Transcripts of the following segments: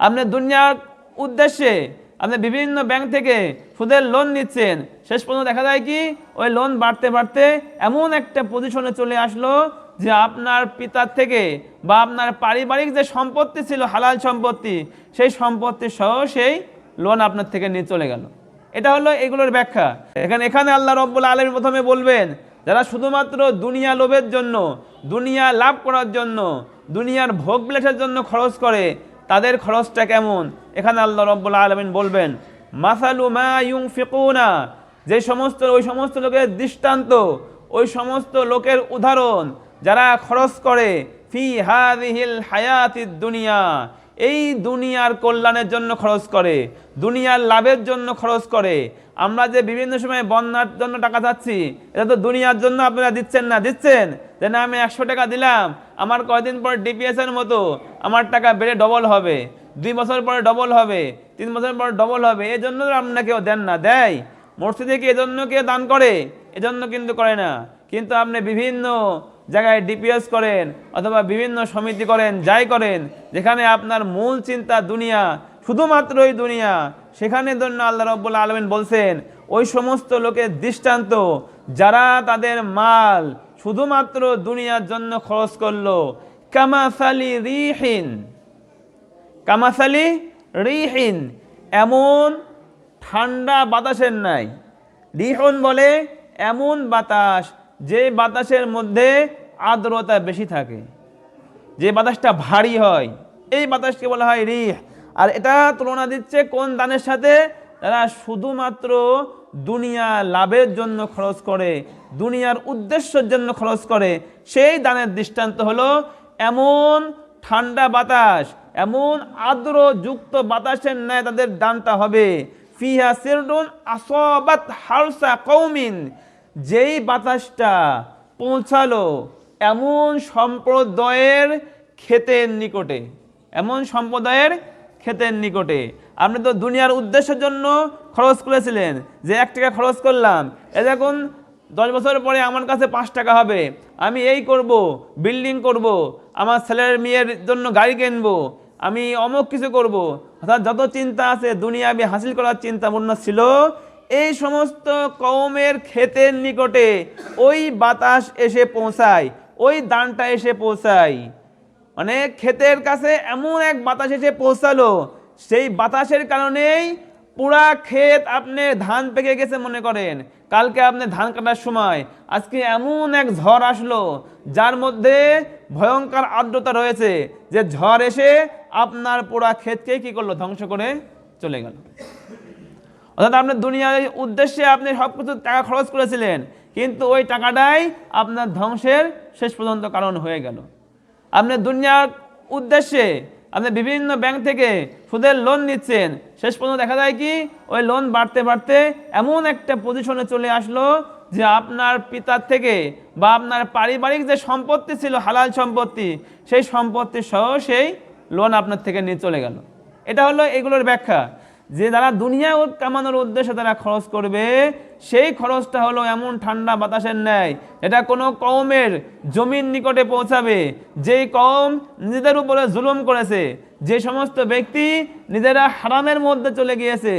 আপনি দুনিয়ার উদ্দেশ্যে আপনি বিভিন্ন ব্যাংক থেকে সুদের লোন নিচ্ছেন, শেষ পর্যন্ত দেখা যায় কি ওই লোন বাড়তে বাড়তে এমন একটা পজিশনে চলে আসলো যে আপনার পিতার থেকে বা আপনার পারিবারিক যে সম্পত্তি ছিল, হালাল সম্পত্তি, সেই সম্পত্তি সহ সেই লোন আপনার থেকে নিয়ে চলে গেল। এটা হলো এগুলোর ব্যাখ্যা। এখানে এখানে আল্লাহ রব্বুল আলমী প্রথমে বলবেন, যারা শুধুমাত্র দুনিয়া লোভের জন্য, দুনিয়া লাভ করার জন্য, দুনিয়ার ভোগ বিলাসের জন্য খরচ করে তাদের খরচটা কেমন? এখানে আল্লাহ রব্বুল আলমিন বলবেন, মাসালু মা ইউং ফিকুনা যে সমস্ত, ওই সমস্ত লোকের দৃষ্টান্ত, ওই সমস্ত লোকের উদাহরণ যারা খরচ করে, ফি হাদিহিল হায়াতিদ দুনিয়া এই দুনিয়ার কল্যাণের জন্য খরচ করে, দুনিয়ার লাভের জন্য খরচ করে। আমরা যে বিভিন্ন সময় বন্যার জন্য টাকা চাচ্ছি, এটা তো দুনিয়ার জন্য আপনারা দিচ্ছেন না। দিচ্ছেন? যে না, আমি একশো টাকা দিলাম আমার কয়দিন পর ডিপিএসের মতো, আমার টাকা বেড়ে ডবল হবে। দুই বছর পরে ডবল হবে, তিন বছর পরে ডবল হবে এই জন্য কেউ দেন না। দেয় মসজিদে কি এজন্য কেউ দান করে, এজন্য কিন্তু করে না। কিন্তু আপনি বিভিন্ন জায়গায় ডিপিএস করেন, অথবা বিভিন্ন সমিতি করেন, যাই করেন, যেখানে আপনার মূল চিন্তা দুনিয়া, শুধুমাত্র ওই দুনিয়া, সেখানে জন্য আল্লাহ রব্বুল আলমিন বলছেন, ওই সমস্ত লোকের দৃষ্টান্ত, যারা তাদের মাল শুধুমাত্র দুনিয়ার জন্য খরচ করল। কামাসালি রিহিন। কামাসালি রিহিন। এমন ঠান্ডা বাতাসের নাই। রিহন বলে এমন বাতাস যে বাতাসের মধ্যে আর্দ্রতা বেশি থাকে। যে বাতাসটা ভারী হয়, এই বাতাসকে বলা হয় রিহ। আর এটা তুলনা দিচ্ছে কোন দানের সাথে? তারা শুধুমাত্র দুনিয়া লাভের জন্য খরচ করে। দুনিয়ার উদ্দেশ্যের জন্য খরচ করে, সেই দানের দৃষ্টান্ত হলো এমন ঠান্ডা বাতাস, এমন আর্দ্র যুক্ত বাতাসের ন্যায় তাদের দানটা হবে। ফিহা সিরডুন আসবাত হারসা কৌমিন যেই বাতাসটা পৌঁছালো এমন সম্প্রদায়ের ক্ষেতের নিকটে, এমন সম্প্রদায়ের ক্ষেতের নিকটে। আপনি তো দুনিয়ার উদ্দেশ্যের জন্য খরচ করেছিলেন, যে এক টাকা খরচ করলাম, এ দেখুন দশ বছর পরে আমার কাছে পাঁচ টাকা হবে। আমি এই করব বিল্ডিং করব, আমার ছেলের মেয়ের জন্য গাড়ি কিনবো, আমি অমুক কিছু করব। অর্থাৎ যত চিন্তা আছে, দুনিয়া আমি হাসিল করার চিন্তা ভাবনা ছিল। এই সমস্ত কমের ক্ষেতের নিকটে ওই বাতাস এসে পৌঁছায়, ওই দানটা এসে পৌঁছায়। মানে ক্ষেতের কাছে এমন এক বাতাস এসে পৌঁছালো, সেই বাতাসের কারণেই পুরা ক্ষেত আপনি ধান পেকে গেছে মনে করেন। কালকে আপনি ধান কাটার সময় আজকে এমন এক ঝড় আসলো, যার মধ্যে ভয়ঙ্কর আর্দ্রতা রয়েছে। যে ঝড় এসে আপনার পুরা ক্ষেতকে কি করল? ধ্বংস করে চলে গেল। অর্থাৎ আপনার দুনিয়ার উদ্দেশ্যে আপনি সব কিছু টাকা খরচ করেছিলেন, কিন্তু ওই টাকাটাই আপনার ধ্বংসের শেষ পর্যন্ত কারণ হয়ে গেল। আপনি দুনিয়ার উদ্দেশ্যে আপনি বিভিন্ন ব্যাংক থেকে সুদের লোন নিচ্ছেন। শেষ পর্যন্ত দেখা যায় কি, ওই লোন বাড়তে বাড়তে এমন একটা পজিশনে চলে আসলো যে আপনার পিতার থেকে বা আপনার পারিবারিক যে সম্পত্তি ছিল, হালাল সম্পত্তি, সেই সম্পত্তি সহ সেই লোন আপনার থেকে নিয়ে চলে গেল। এটা হলো এগুলোর ব্যাখ্যা। যে যারা দুনিয়া কামানোর উদ্দেশ্যে তারা খরচ করবে, সেই খরচটা হলো এমন ঠান্ডা বাতাসের ন্যায় এটা কোনো কমের জমির নিকটে পৌঁছাবে। যেই কম নিজেদের উপরে জুলুম করেছে, যে সমস্ত ব্যক্তি নিজেরা হারামের মধ্যে চলে গিয়েছে,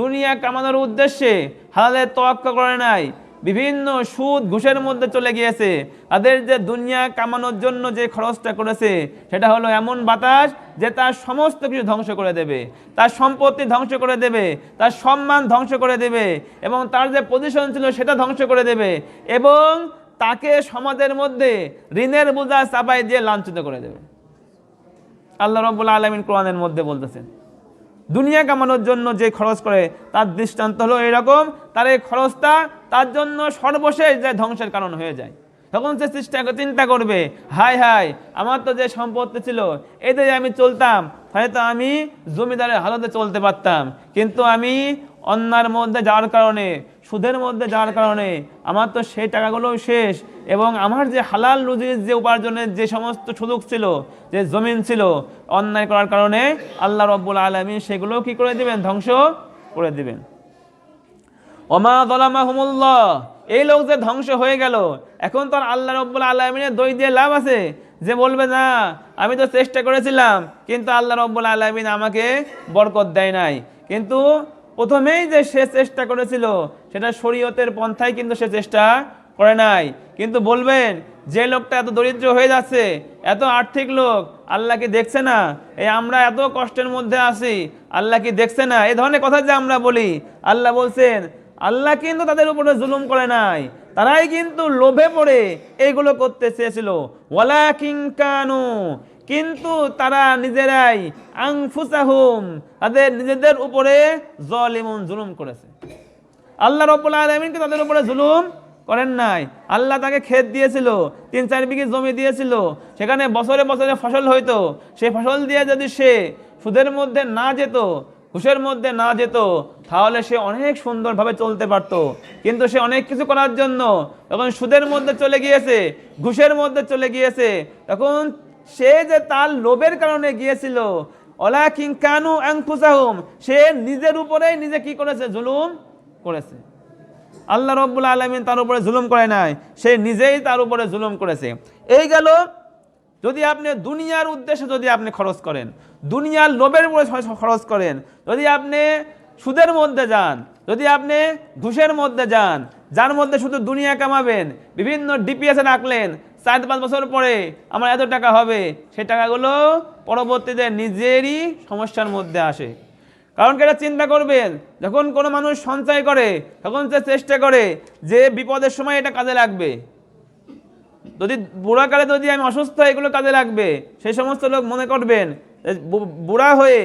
দুনিয়া কামানোর উদ্দেশ্যে হালালের তোয়াক্কা করে নাই বিভিন্ন সুদ ঘুষের মধ্যে চলে গিয়েছে। তাদের যে দুনিয়া কামানোর জন্য যে খরচটা করেছে, সেটা হলো এমন বাতাস যে তার সমস্ত কিছু ধ্বংস করে দেবে। তার সম্পত্তি ধ্বংস করে দেবে, তার সম্মান ধ্বংস করে দেবে এবং তার যে পজিশন ছিল সেটা ধ্বংস করে দেবে এবং তাকে সমাজের মধ্যে ঋণের বোঝা চাপাই দিয়ে লাঞ্ছিত করে দেবে। আল্লাহ রব্বুল আলমিন কোরআনের মধ্যে বলতেছেন, দুনিয়া কামানোর জন্য যে খরচ করে, তার দৃষ্টান্ত হলো এরকম, তার এই খরচটা তার জন্য সর্বশেষ যে ধ্বংসের কারণ হয়ে যায়। তখন সে চেষ্টা চিন্তা করবে হাই হাই আমার তো যে সম্পত্তি ছিল এতে যে আমি চলতাম হয়তো আমি জমিদারের হালতে চলতে পারতাম। কিন্তু আমি অন্যার মধ্যে যাওয়ার কারণে, সুদের মধ্যে যাওয়ার কারণে, আমার তো সেই টাকাগুলো শেষ এবং আমার যে হালাল রুজির যে উপার্জনের যে সমস্ত সুযোগ ছিল, যে জমিন ছিল, অন্যায় করার কারণে আল্লাহ রব্বুল আলমী সেগুলো কি করে দিবেন? ধ্বংস করে দিবেন। ওমা এই লোক যে ধ্বংস হয়ে গেল, এখন তো আল্লাহ রব্বুল আলমিনের দই দিয়ে লাভ আছে? যে বলবে, না, আমি তো চেষ্টা করেছিলাম, কিন্তু আল্লাহ রব্বুল আলমিন আমাকে বরকত দেয় নাই। কিন্তু প্রথমেই যে সে চেষ্টা করেছিল, সেটা শরীয়তের পন্থায় কিন্তু সে চেষ্টা করে নাই। কিন্তু বলবেন, যে লোকটা এত দরিদ্র হয়ে যাচ্ছে, এত আর্থিক লোক, আল্লাহ কি দেখছে না? এই আমরা এত কষ্টের মধ্যে আছি, আল্লাহ কি দেখছে না? এই ধরনের কথা যে আমরা বলি, আল্লাহ বলছেন আল্লাহ কিন্তু তাদের উপরে জুলুম করে নাই। তারাই কিন্তু লোভে পড়ে এইগুলো করতে চেয়েছিল। ওয়ালা কিংকানু কিন্তু তারা নিজেরাই আংফুসাহুম তাদের নিজেদের উপরে জলিমুন জুলুম করেছে। আল্লাহ রব্বুল আলমিনকে তাদের উপরে জুলুম করেন নাই। আল্লাহ তাকে ক্ষেত দিয়েছিল, তিন চার বিঘে জমি দিয়েছিল। সেখানে বছরে বছরে ফসল হইতো। সেই ফসল দিয়ে যদি সে সুদের মধ্যে না যেত ঘুষের মধ্যে না যেত, তাহলে সে অনেক সুন্দরভাবে চলতে পারত। কিন্তু সে অনেক কিছু করার জন্য যখন সুদের মধ্যে চলে গিয়েছে, ঘুষের মধ্যে চলে গিয়েছে, তখন সে যে তার লোভের কারণে গিয়েছিল অলা কিং কানু আংফুসাহুম সে নিজের উপরেই নিজে কি করেছে? জুলুম করেছে। আল্লাহ রব্বুল আলমিন তার উপরে জুলুম করে নাই, সে নিজেই তার উপরে জুলুম করেছে। এই গেল যদি আপনি দুনিয়ার উদ্দেশ্যে যদি আপনি খরচ করেন, দুনিয়ার লোভের উপরে খরচ করেন, যদি আপনি সুদের মধ্যে যান, যদি আপনি ঘুষের মধ্যে যান, যার মধ্যে শুধু দুনিয়া কামাবেন, বিভিন্ন ডিপিএসে রাখলেন, চার পাঁচ বছর পরে আমার এত টাকা হবে, সেই টাকাগুলো পরবর্তীতে নিজেরই সমস্যার মধ্যে আসে। কারণ কি এটা চিন্তা করবেন, যখন কোনো মানুষ সঞ্চয় করে, তখন সে চেষ্টা করে যে বিপদের সময় এটা কাজে লাগবে। যদি বুড়াকালে যদি আমি অসুস্থ, এগুলো কাজে লাগবে। সেই সমস্ত লোক মনে করবেন বুড়া হয়ে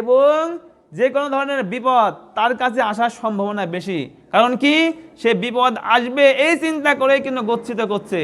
এবং যে কোনো ধরনের বিপদ তার কাছে আসার সম্ভাবনা বেশি। কারণ কি? সে বিপদ আসবে এই চিন্তা করে কিন্তু গচ্ছিত করছে।